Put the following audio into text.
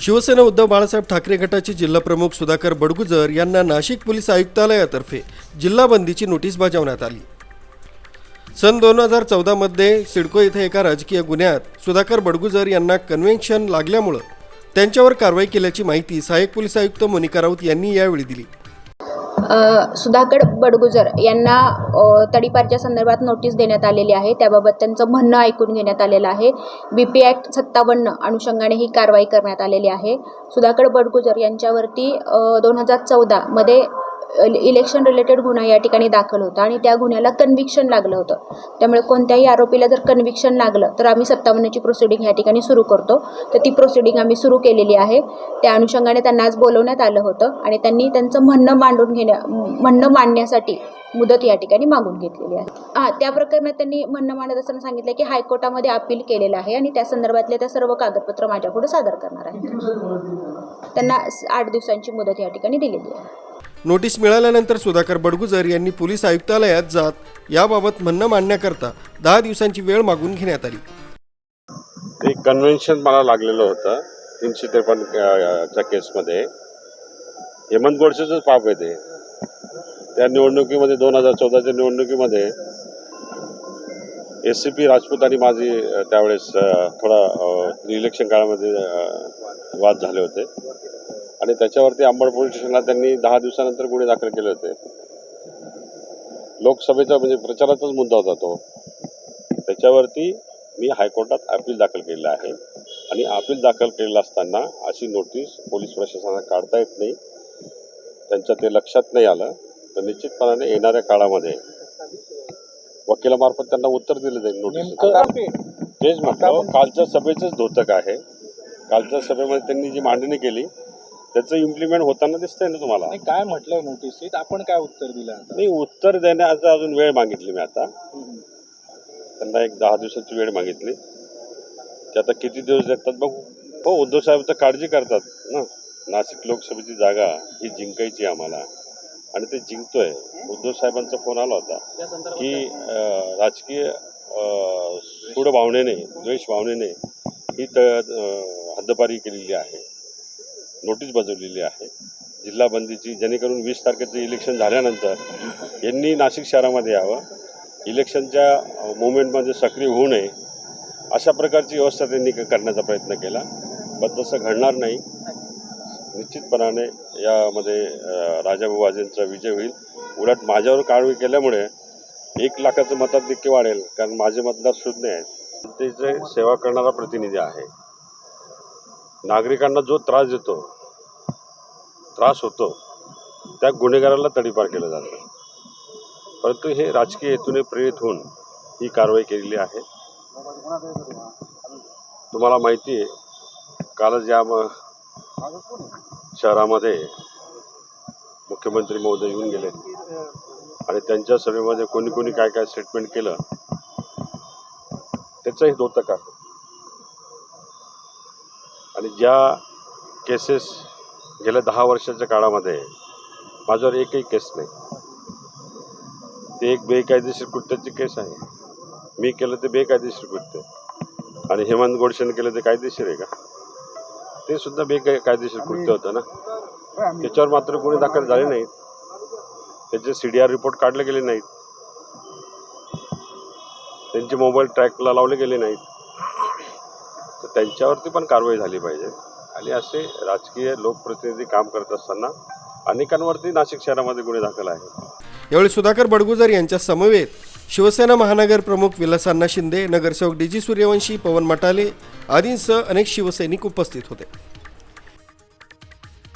शिवसेना उद्धव बाळासाहेब ठाकरे गटाचे जिल्हाप्रमुख सुधाकर बडगुजर यांना नाशिक पोलीस आयुक्तालयातर्फे जिल्हा बंदीची नोटीस बजावण्यात आली. सन दोन हजार चौदामध्ये सिडको येथे एका राजकीय गुन्ह्यात सुधाकर बडगुजर यांना कन्व्हेन्शन लागल्यामुळं त्यांच्यावर कारवाई केल्याची माहिती सहाय्यक पोलीस आयुक्त मोनिका राऊत यांनी यावेळी दिली. सुधाकर बडगुजर यांना तडीपारच्या संदर्भात नोटीस देण्यात आलेली आहे. त्याबाबत त्यांचं म्हणणं ऐकून घेण्यात आलेलं आहे. बी पी ॲक्ट सत्तावन्न अनुषंगाने ही कारवाई करण्यात आलेली आहे. सुधाकर बडगुजर यांच्यावरती दोन हजार चौदामध्ये इलेक्शन रिलेटेड गुन्हा या ठिकाणी दाखल होता आणि त्या गुन्ह्याला कन्व्हिक्शन लागलं होतं. त्यामुळे कोणत्याही आरोपीला जर कन्व्हिक्शन लागलं तर आम्ही सत्तावन्नची प्रोसिडिंग या ठिकाणी सुरू करतो. तर ती प्रोसिडिंग आम्ही सुरू केलेली आहे. त्या अनुषंगाने त्यांना आज बोलवण्यात आलं होतं आणि त्यांनी त्यांचं म्हणणं मांडून घेण्या म्हणणं मांडण्यासाठी मुदत या ठिकाणी मागून घेतलेली आहे. हां त्या प्रकरणात त्यांनी म्हणणं मांडत असताना सांगितलं की हायकोर्टामध्ये अपील केलेलं आहे आणि त्या संदर्भातले त्या सर्व कागदपत्र माझ्यापुढे सादर करणार आहेत त्यांना आठ दिवसांची मुदत या ठिकाणी दिलेली आहे. नोटीस मिळाल्यानंतर सुधाकर बडगुजर यांनी पोलीस आयुक्तालयात जात याबाबत म्हणणं मांडण्याकरता दहा दिवसांची वेळ मागून घेण्यात आली. ते कन्व्हेन्शन मला लागलेलं होतं तीनशे त्रेपन्न च्या केसमध्ये. हेमंत गोडसेचंच पाप आहे ते. त्या निवडणुकीमध्ये दोन हजार चौदाच्या निवडणुकीमध्ये एस सी पी राजपूत आणि माझी त्यावेळेस थोडा इलेक्शन काळामध्ये वाद झाले होते. आणि त्याच्यावरती अंबड पोलीस स्टेशनला त्यांनी दहा दिवसानंतर गुन्हे दाखल केले होते. लोकसभेचा म्हणजे प्रचाराचाच मुद्दा होता तो. त्याच्यावरती मी हायकोर्टात अपील दाखल केलेलं आहे. आणि अपील दाखल केलेलं असताना अशी नोटीस पोलीस प्रशासनाला काढता येत नाही. त्यांच्या ते लक्षात नाही आलं. तर निश्चितपणाने येणाऱ्या काळामध्ये वकिलामार्फत त्यांना उत्तर दिलं जाईल नोटीस तेच म्हटलं कालच्या सभेचंच धोतक आहे. कालच्या सभेमध्ये त्यांनी जी मांडणी केली त्याचं इम्प्लिमेंट होताना दिसतंय ना तुम्हाला? नाही काय म्हटलंय नोटीसीत आपण काय उत्तर दिलं आता? नाही उत्तर देण्याचा अजून वेळ मागितली मी आता. त्यांना एक दहा दिवसाची वेळ मागितली. ते आता किती दिवस देतात बघू. हो उद्धव साहेब तर काळजी करतात ना. नाशिक लोकसभेची जागा ही जिंकायची आम्हाला. आणि ते जिंकतोय. उद्धव साहेबांचा फोन आला होता की अं, राजकीय अं, सूड भावनेने द्वेष भावनेने ही त अं, हद्दपारी केलेली आहे. नोटीस बजावलेली आहे. जिल्हा बंदीची जेणेकरून वीस तारखेचं इलेक्शन झाल्यानंतर यांनी नाशिक शहरामध्ये यावं. इलेक्शनच्या मुवमेंटमध्ये सक्रिय होऊ नये. अशा प्रकारची व्यवस्था त्यांनी क- करण्याचा प्रयत्न केला. पण तसं घडणार नाही. निश्चितपणाने यामध्ये राजाभाऊ वाजेंचा विजय होईल. उलट माझ्यावर कारवाई केल्यामुळे एक लाखाचं मताधिक्य वाढेल. कारण माझे मतदार शून्य आहेत. जनतेचे सेवा करणारा प्रतिनिधी आहे नागरिकांना जो त्रास देतो त्रास होतो त्या गुन्हेगाराला तडीपार केलं जातं. परंतु हे राजकीय हेतूने प्रेरित होऊन ही कारवाई केलेली आहे. तुम्हाला माहिती आहे कालच या शहरामध्ये मुख्यमंत्री महोदय येऊन गेले. आणि त्यांच्या सभेमध्ये कोणी कोणी काय काय स्टेटमेंट केलं त्याचंही दोतक आहे. आणि ज्या केसेस गेल्या दहा वर्षाच्या काळामध्ये माझ्यावर एकही केस नाही. ते एक बेकायदेशीर कृत्याची केस आहे. मी केलं ते बेकायदेशीर कृत्य. आणि हेमंत गोडसेने केलं ते कायदेशीर आहे का? ते सुद्धा बेकायदेशीर कृत्य होतं ना. त्याच्यावर मात्र कोणी दाखल झाले नाहीत. त्याचे सी डी आर रिपोर्ट काढले गेले नाहीत. त्यांचे मोबाईल ट्रॅकला लावले गेले नाहीत. त्यांच्यावरती पण कारवाई झाली पाहिजे. आणि असे राजकीय लोकप्रतिनिधी काम करत असताना अनेकांवरती नाशिक शहरामध्ये गुन्हे दाखल आहेत. यावेळी सुधाकर बडगुजर यांच्या समवेत शिवसेना महानगर प्रमुख विलासांना शिंदे नगरसेवक डी जी सूर्यवंशी पवन मटाले आदींसह अनेक शिवसैनिक उपस्थित होते.